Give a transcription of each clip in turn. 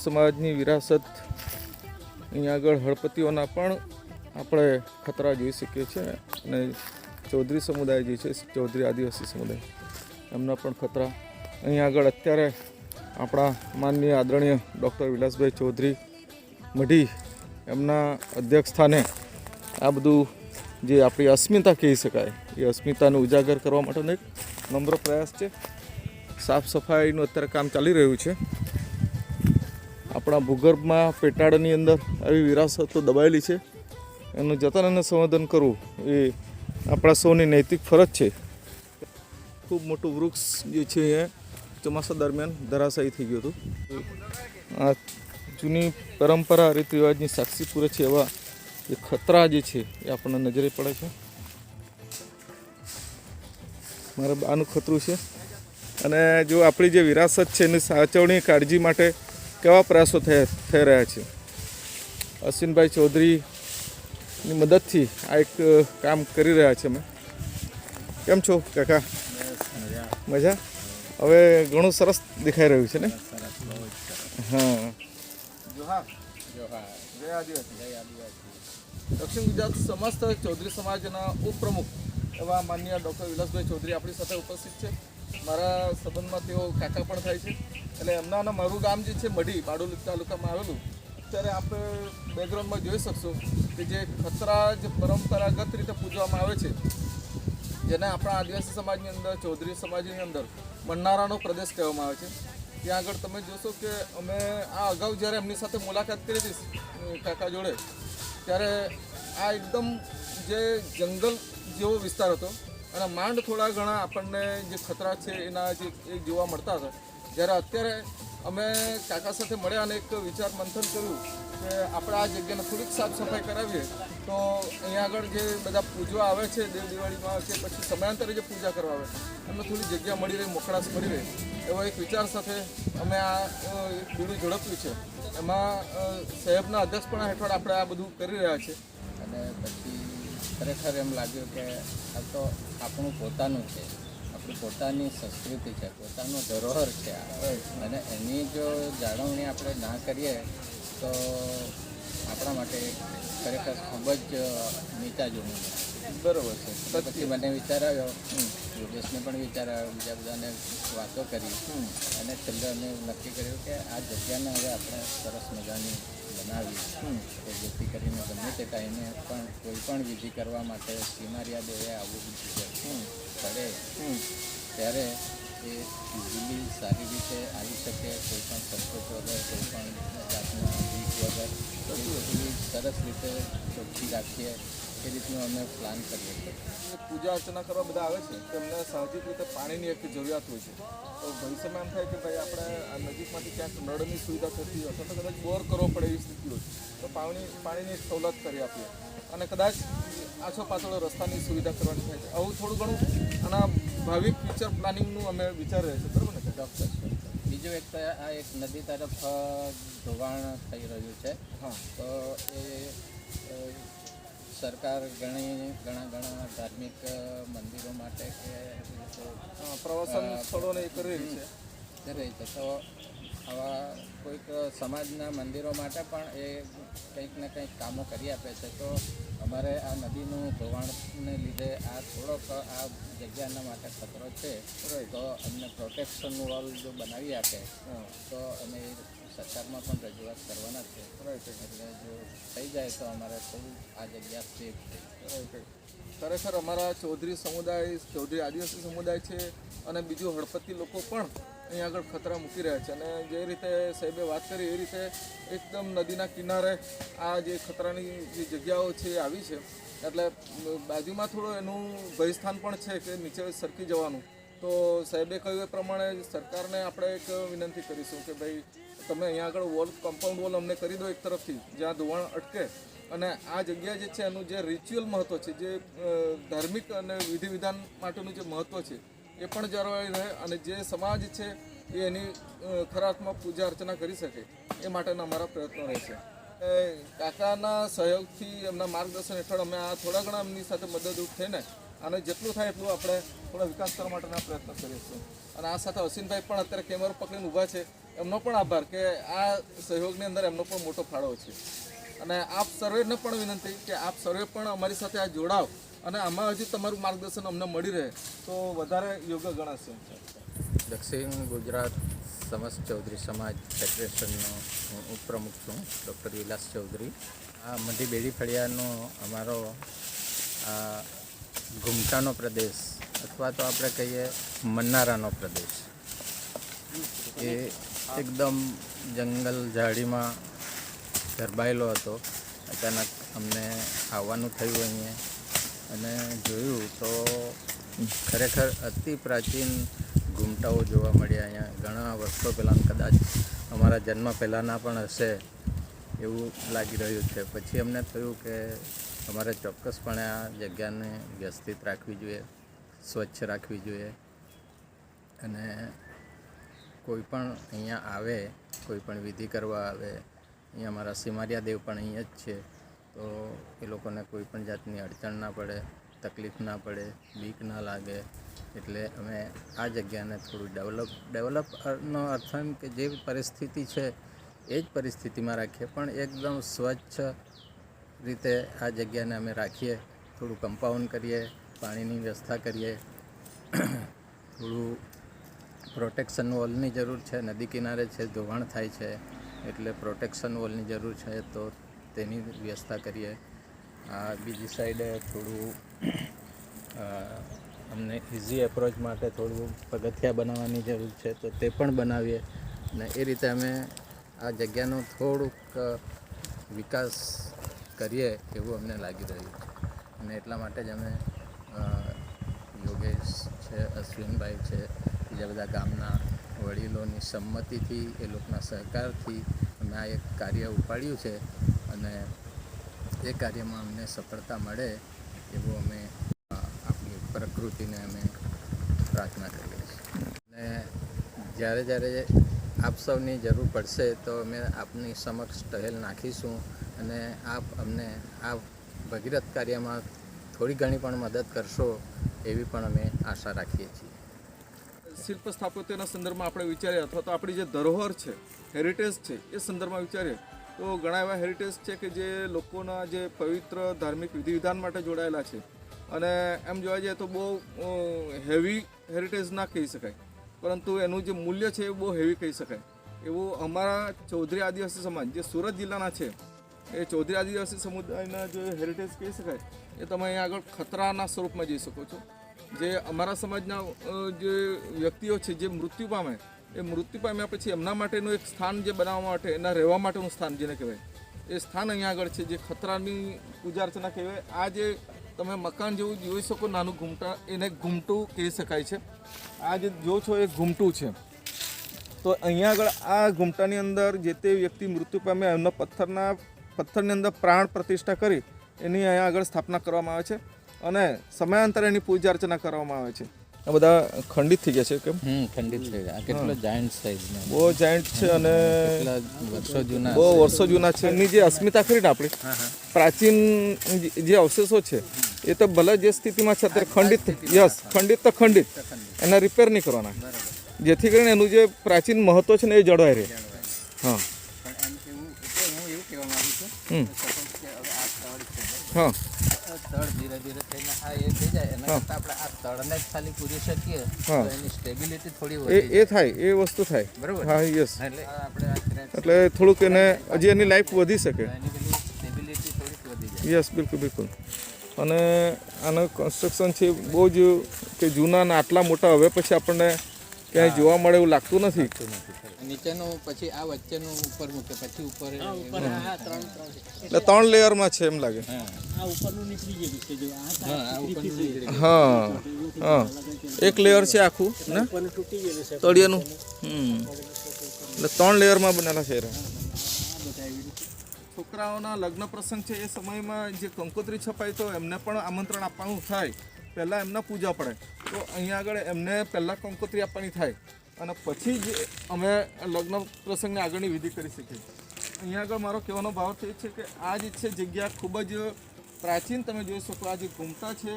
ચૌધરી સમાજની વિરાસત અહીંયા આગળ હળપતિઓના પણ આપણે ખતરા જોઈ શકીએ છીએ અને ચૌધરી સમુદાય જે છે, ચૌધરી આદિવાસી સમુદાય, એમના પણ ખતરા અહીંયા આગળ અત્યારે આપણા માનનીય આદરણીય ડૉક્ટર વિલાસભાઈ ચૌધરી મઢી એમના અધ્યક્ષ સ્થાને આ બધું જે આપણી અસ્મિતા કહી શકાય, એ અસ્મિતાને ઉજાગર કરવા માટેનો એક નમ્ર પ્રયાસ છે. સાફ સફાઈનું અત્યારે કામ ચાલી રહ્યું છે. આપણા ભૂગર્ભમાં પેટાળની અંદર આવી વિરાસતો દબાયેલી છે. એનું જતન અને સંવર્ધન કરવું એ આપણા સૌની નૈતિક ફરજ છે. ખૂબ મોટું વૃક્ષ જે છે એ ચોમાસા દરમિયાન ધરાશાયી થઈ ગયું હતું. આ જૂની પરંપરા, રીત રિવાજની સાક્ષી પૂરે છે એવા એ ખતરા જે છે એ આપણને નજરે પડે છે. મારે બાનું ખતરું છે. અને જો આપણી જે વિરાસત છે એની સાચવણી કાળજી માટે કેવા પ્રયાસો થઈ રહ્યા છે? અશ્વિનભાઈ ચૌધરીની મદદથી આ એક કામ કરી રહ્યા છે અમે. કેમ છો કાકા? મજા? હવે ઘણું સરસ દેખાઈ રહ્યું છે ને? હા. દક્ષિણ ગુજરાત સમસ્ત ચૌધરી સમાજના ઉપપ્રમુખ એવા માન્ય ડૉક્ટર વિલાસભાઈ ચૌધરી આપણી સાથે ઉપસ્થિત છે. મારા સંબંધમાં તેઓ કાકા પણ થાય છે. એટલે એમના મારું ગામ જે છે મઢી, બારડોલી તાલુકામાં આવેલું, ત્યારે આપણે બેકગ્રાઉન્ડમાં જોઈ શકશો કે જે ખતરા જે પરંપરાગત રીતે પૂજવામાં આવે છે. જેને આપણા આદિવાસી સમાજની અંદર, ચૌધરી સમાજની અંદર મંડારાનો પ્રદેશ કહેવામાં આવે છે. ત્યાં આગળ તમે જોશો કે અમે આ અગાઉ જ્યારે એમની સાથે મુલાકાત કરી હતી કાકા જોડે, ત્યારે આ એકદમ જે જંગલ જેવો વિસ્તાર હતો અને માંડ થોડા ઘણા આપણને જે ખતરા છે એના જે એ જોવા મળતા હતા. જ્યારે અત્યારે અમે કાકા સાથે મળ્યા અને એક વિચાર મંથન કર્યું કે આપણે આ જગ્યાને થોડીક સાફ સફાઈ કરાવીએ, તો અહીંયા આગળ જે બધા પૂજવા આવે છે, દેવ દિવાળીમાં કે પછી સમયાંતરે જે પૂજા કરવા આવે, એમને થોડી જગ્યા મળી રહે, મોકળાશ મળી રહે. એવો એક વિચાર સાથે અમે આ બીડું ઝડપ્યું છે. એમાં સાહેબના અધ્યક્ષપણા હેઠળ આપણે આ બધું કરી રહ્યા છે અને પછી ખરેખર એમ લાગ્યું કે આ તો આપણું પોતાનું છે. આપણી પોતાની સંસ્કૃતિ છે, પોતાનો ધરોહર છે. અને એની જો જાળવણી આપણે ના કરીએ, તો આપણા માટે ખરેખર ખૂબ જ નીચા જોવું બરોબર છે. પછી મને વિચાર આવ્યો યોગેશને પણ વિચાર આવ્યો બીજા બધાને વાતો કરી. અને છેલ્લે અમે નક્કી કર્યું કે આ જગ્યાને હવે આપણે સરસ મજાની બનાવી કે જેથી કરીને ગમે તે ટાઈમે પણ કોઈ પણ વિધિ કરવા માટે સીમારિયા દેવે આવવું બીજું પડે. ત્યારે એ ઇઝીલી સારી રીતે આવી શકે, કોઈ પણ સંકોચ વગર, કોઈ પણ જાતના બીક વગર એવી સરસ રીતે ચોખ્ખી રાખીએ. એ રીતનું અમે પ્લાન કરીએ છીએ. પૂજા અર્ચના કરવા બધા આવે છે તેમને સાહજિક રીતે પાણીની એક જરૂરિયાત હોય છે. તો ભવિષ્યમાં એમ થાય કે ભાઈ આપણે આ નજીકમાંથી ક્યાંક નળની સુવિધા થતી હોય અથવા તો કદાચ બોર કરવો પડે એવી સ્થિતિ હોય તો પાણી, પાણીની સવલત કરી આપીએ. અને કદાચ આછો પાછળ રસ્તાની સુવિધા કરવાની થાય છે. આવું થોડું ઘણું આના ભાવિ ફ્યુચર પ્લાનિંગનું અમે વિચાર રહ્યા છે બરાબર ને ચોક્કસ બીજું એક તો આ એક નદી તરફ ધોવાણ થઈ રહ્યું છે. હા. તો એ સરકાર ઘણી ઘણા ઘણા ધાર્મિક મંદિરો માટે કે પ્રવાસન સ્થળોને એ કરી રહી છે. કરી રહી છે. તો આવા કોઈક સમાજના મંદિરો માટે પણ એ કંઈક ને કંઈક કામો કરી આપે છે. તો અમારે આ નદીનું ધોવાણને લીધે આ થોડોક આ જગ્યાના માટે ખતરો છે. તો અમને પ્રોટેક્શન વોલ જો બનાવી આપે તો અમે સરકારમાં પણ રજૂઆત કરવાના છે. એટલે જો થઈ જાય તો અમારે થોડું આ જગ્યા સેફ થઈ ખરેખર અમારા ચૌધરી સમુદાય ચૌધરી આદિવાસી સમુદાય છે અને બીજું હળપતિ લોકો પણ અહીં આગળ ખતરા મૂકી રહ્યા છે અને જે રીતે સાહેબે વાત કરી એ રીતે એકદમ નદીના કિનારે આ જે ખતરાની જે જગ્યાઓ છે એ આવી છે. એટલે બાજુમાં થોડું એનું ભયસ્થાન પણ છે કે નીચે સરકી જવાનું. તો સાહેબે કહ્યું એ પ્રમાણે સરકારને આપણે એક વિનંતી કરીશું કે ભાઈ, તમે અહીંયા આગળ વોલ કમ્પાઉન્ડ વોલ અમને કરી દો એક તરફથી, જ્યાં ધોવાણ અટકે. અને આ જગ્યા જે છે એનું જે રિચ્યુઅલ મહત્ત્વ છે, જે ધાર્મિક અને વિધિ વિધાન માટેનું જે મહત્ત્વ છે એ પણ જળવાઈ રહે અને જે સમાજ છે એ એની ખરાકમાં પૂજા અર્ચના કરી શકે એ માટેના અમારા પ્રયત્નો રહેશે કાકાના સહયોગથી એમના માર્ગદર્શન હેઠળ અમે આ થોડા ઘણા એમની સાથે મદદરૂપ થઈને અને જેટલું થાય એટલું આપણે થોડા વિકાસ કરવા માટેના પ્રયત્નો કરીશું અને આ સાથે અસિનભાઈ પણ અત્યારે કેમેરો પકડીને ઊભા છે. એમનો પણ આભાર કે આ સહયોગની અંદર એમનો પણ મોટો ફાળો છે. અને આપ સર્વેને પણ વિનંતી કે આપ સર્વે પણ અમારી સાથે આ જોડાવ. અને આમાં હજી તમારું માર્ગદર્શન અમને મળી રહે, તો વધારે યોગ્ય ગણાશે. દક્ષિણ ગુજરાત સમસ્ત ચૌધરી સમાજ ફેડરેશનનો હું ઉપપ્રમુખ છું, ડૉક્ટર વિલાસ ચૌધરી. આ મધી બેડી ફળિયાનો અમારો, આ ઘૂમટાનો પ્રદેશ, અથવા તો આપણે કહીએ મન્નારાનો પ્રદેશ. એ એકદમ જંગલ ઝાડીમાં ગરબાયેલો હતો. અચાનક અમને આવવાનું થયું અહીંયા. અને જોયું તો ખરેખર અતિ પ્રાચીન ઘૂમટાઓ જોવા મળ્યા અહીંયા. ઘણા વર્ષો પહેલાં કદાચ અમારા જન્મ પહેલાંના પણ હશે એવું લાગી રહ્યું છે. પછી અમને થયું કે અમારે ચોક્કસપણે આ જગ્યાને વ્યવસ્થિત રાખવી જોઈએ, સ્વચ્છ રાખવી જોઈએ અને કોઈ પણ અહીંયા આવે, કોઈ પણ વિધિ કરવા આવે, અહીંયા અમારા સિમારિયા દેવ પણ અહીંયા જ છે. તો એ લોકોને કોઈ પણ જાતની અડચણ ના પડે, તકલીફ ના પડે, બીક ના લાગે. એટલે અમે આ જગ્યાને થોડું ડેવલપ ડેવલપનો અર્થ એમ કે જે પરિસ્થિતિ છે, એ જ પરિસ્થિતિમાં રાખીએ. પણ એકદમ સ્વચ્છ રીતે આ જગ્યાને અમે રાખીએ. થોડું કમ્પાઉન્ડ કરીએ, પાણીની વ્યવસ્થા કરીએ. થોડું પ્રોટેક્શન વોલની જરૂર છે. નદી કિનારે છે, ધોવાણ થાય છે. એટલે પ્રોટેક્શન વોલની જરૂર છે. તો તેની વ્યવસ્થા કરીએ. આ બીજી સાઈડે થોડું અમને ઇઝી એપ્રોચ માટે થોડું પગથિયા બનાવવાની જરૂર છે, તો તે પણ બનાવીએ. ને એ રીતે અમે આ જગ્યાનો થોડુંક વિકાસ કરીએ એવું અમને લાગી રહ્યું છે. અને એટલા માટે જ અમે યોગેશ છે, અશ્વિનભાઈ છે, બીજા બધા ગામના વડીલોની સંમતિથી એ લોકોના સહકારથી અમે આ એક કાર્ય ઉપાડ્યું છે. અને એ કાર્યમાં અમને સફળતા મળે, એવું અમે આપણી પ્રકૃતિને અમે પ્રાર્થના કરીએ છીએ. અને જ્યારે જ્યારે આપ સૌની જરૂર પડશે તો અમે આપની સમક્ષ ટહેલ નાખીશું અને આપ અમને આ ભગીરથ કાર્યમાં થોડી ઘણી પણ મદદ કરશો એવી પણ અમે આશા રાખીએ છીએ. શિલ્પ સ્થાપત્યના સંદર્ભમાં આપણે વિચારીએ અથવા તો આપણી જે ધરોહર છે હેરિટેજ છે, એ સંદર્ભમાં વિચારીએ. તો ઘણા એવા હેરિટેજ છે કે જે લોકોના જે પવિત્ર ધાર્મિક વિધિવિધાન માટે જોડાયેલા છે. અને એમ જોવા જઈએ તો બહુ હેવી હેરિટેજ ના કહી શકાય. પરંતુ એનું જે મૂલ્ય છે એ બહુ હેવી કહી શકાય. એવું અમારા ચૌધરી આદિવાસી સમાજ, જે સુરત જિલ્લાના છે, એ ચૌધરી આદિવાસી સમુદાયના જે હેરિટેજ કહી શકાય, એ તમે અહીંયા આગળ ખતરાના સ્વરૂપમાં જઈ શકો છો. જે અમારા સમાજના જે વ્યક્તિઓ છે, જે મૃત્યુ પામે એ મૃત્યુ પામ્યા પછી એમના માટેનું એક સ્થાન જે બનાવવા માટે, એના રહેવા માટેનું સ્થાન જેને કહેવાય. એ સ્થાન અહીંયા આગળ છે જે ખતરાની પૂજા અર્ચના કહેવાય. આ જે તમે મકાન જેવું જોઈ શકો નાનું ઘૂમટા, એને ઘૂમટું કહી શકાય છે. આ જે જો છો એ ઘૂમટું છે. તો અહીંયા આગળ આ ઘૂમટાની અંદર જે તે વ્યક્તિ મૃત્યુ પામે એમના પથ્થરના, પથ્થરની અંદર પ્રાણ પ્રતિષ્ઠા કરી, એની અહીંયા આગળ સ્થાપના કરવામાં આવે છે. અને સમયાંતરે એની પૂજા અર્ચના કરવામાં આવે છે. આ બધા ખંડિત થઈ ગયા છે કેમ? હમ ખંડિત થઈ ગયા. કેટલો જાયન્ટ સાઈઝ બહુ જાયન્ટ છે અને વર્ષો જૂના બહુ વર્ષો જૂના છે. એની જે અસ્મિતા ખરી ને આપણી પ્રાચીન જે- અવશેષો છે એ તો ભલે જે સ્થિતિમાં છે અત્યારે ખંડિત યસ ખંડિત તો ખંડિત. એના રિપેર નહીં કરવાના. જેથી કરીને એનું જે પ્રાચીન મહત્વ છે ને એ જળવાઈ રહે. હા. હું. તળ ધીરે ધીરે થઈને આ એ થઈ જાય. એના કરતાં આપણે આ તળને જ ખાલી પૂરી શકીએ તો એની સ્ટેબિલિટી થોડી વધે એ થાય એ વસ્તુ થાય. બરોબર? હા યસ એટલે આપણે એટલે થોડુંક એને હજી એની લાઈફ વધી શકે. સ્ટેબિલિટી થોડીક વધી જાય. યસ બિલકુલ બિલકુલ. અને આનું કન્સ્ટ્રક્શન છે બહુ જ કે જૂના આટલા મોટા હવે પછી આપણને ક્યાંય જોવા મળે એવું લાગતું નથી. નીચેનું પછી આ વચ્ચેનું ઉપર મૂકે પછી ઉપર એટલે ત્રણ લેયરમાં છે એમ લાગે. હા. આ ઉપરનું નીકળી ગયેલું છે જો આ હા એક લેયર છે આખું ને? તળિયાનું? હમ. એટલે ત્રણ લેયરમાં બનેલા છે છોકરાઓના લગ્ન પ્રસંગ છે એ સમયમાં જે કંકોત્રી છપાય તો એમને પણ આમંત્રણ આપવાનું થાય. પહેલાં એમને પૂજા પડે. તો અહીંયા આગળ એમને પહેલાં કંકોત્રી આપવાની થાય. અને પછી જ અમે લગ્ન પ્રસંગની આગળની વિધિ કરી શકીએ અહીંયા આગળ મારો કહેવાનો ભાવ એ છે કે આ જે છે જગ્યા ખૂબ જ પ્રાચીન, તમે જોઈ શકો આ જે ઘૂમતા છે,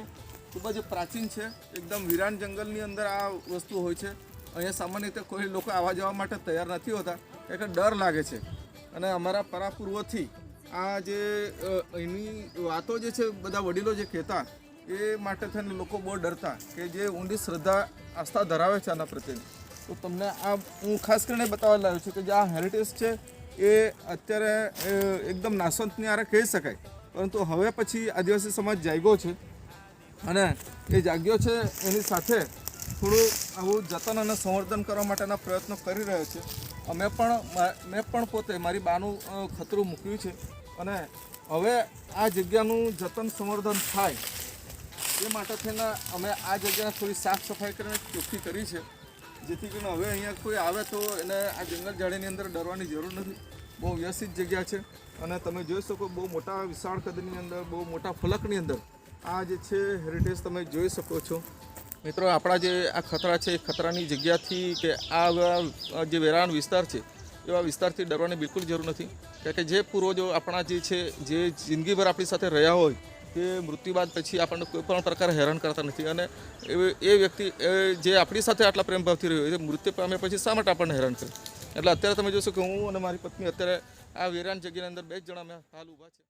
ખૂબ જ પ્રાચીન છે. એકદમ વિરાન જંગલની અંદર આ વસ્તુ હોય છે. અહીંયા સામાન્ય રીતે કોઈ લોકો આવવા જવા માટે તૈયાર નથી હોતા, કારણ કે ડર લાગે છે. અને અમારા પરાપૂર્વથી આ જે એની વાતો જે છે, બધા વડીલો જે કહેતા, એ માટે થઈને લોકો બહુ ડરતા કે જે ઊંડી શ્રદ્ધા આસ્થા ધરાવે છે આના પ્રત્યેની. તો તમને આ હું ખાસ કરીને બતાવવા લાવ્યો છું કે જે આ હેરિટેજ છે, એ અત્યારે એકદમ નાશવંતની આરે કહી શકાય. પરંતુ હવે પછી આદિવાસી સમાજ જાગ્યો છે અને એ જાગ્યો છે એની સાથે થોડું આવું જતન અને સંવર્ધન કરવા માટેના પ્રયત્નો કરી રહ્યો છે. અમે પણ મેં પણ પોતે મારી બાનું ખતરું મૂક્યું છે અને હવે આ જગ્યાનું જતન સંવર્ધન થાય એ માટે થઈને અમે આ જગ્યાને થોડી સાફ સફાઈ કરીને ચોખ્ખી કરી છે. જેથી કરીને હવે અહીંયા કોઈ આવે તો એને આ જંગલ ઝાડીની અંદર ડરવાની જરૂર નથી. બહુ વ્યવસ્થિત જગ્યા છે અને તમે જોઈ શકો બહુ મોટા વિશાળ કદની અંદર, બહુ મોટા ફલકની અંદર આ જે છે હેરિટેજ તમે જોઈ શકો છો. મિત્રો, આપણા જે આ ખતરા છે એ ખતરાની જગ્યાથી કે આ જે વેરાણ વિસ્તાર છે, એવા વિસ્તારથી ડરવાની બિલકુલ જરૂર નથી. કારણ કે જે પૂર્વજો આપણા જે છે, જે જિંદગીભર આપણી સાથે રહ્યા હોય તે મૃત્યુ બાદ પછી આપણને કોઈ પણ પ્રકારે હેરાન કરતા નથી. અને એ- વ્યક્તિ જે આપણી સાથે આટલા પ્રેમ ભાવથી રહ્યો, એ મૃત્યુ પામ્યા પછી શા માટે આપણને હેરાન કરે? એટલે અત્યારે તમે જોશો કે હું અને મારી પત્ની અત્યારે આ વેરાન જગ્યાની અંદર બે જ જણા અમે હાલ ઊભા છે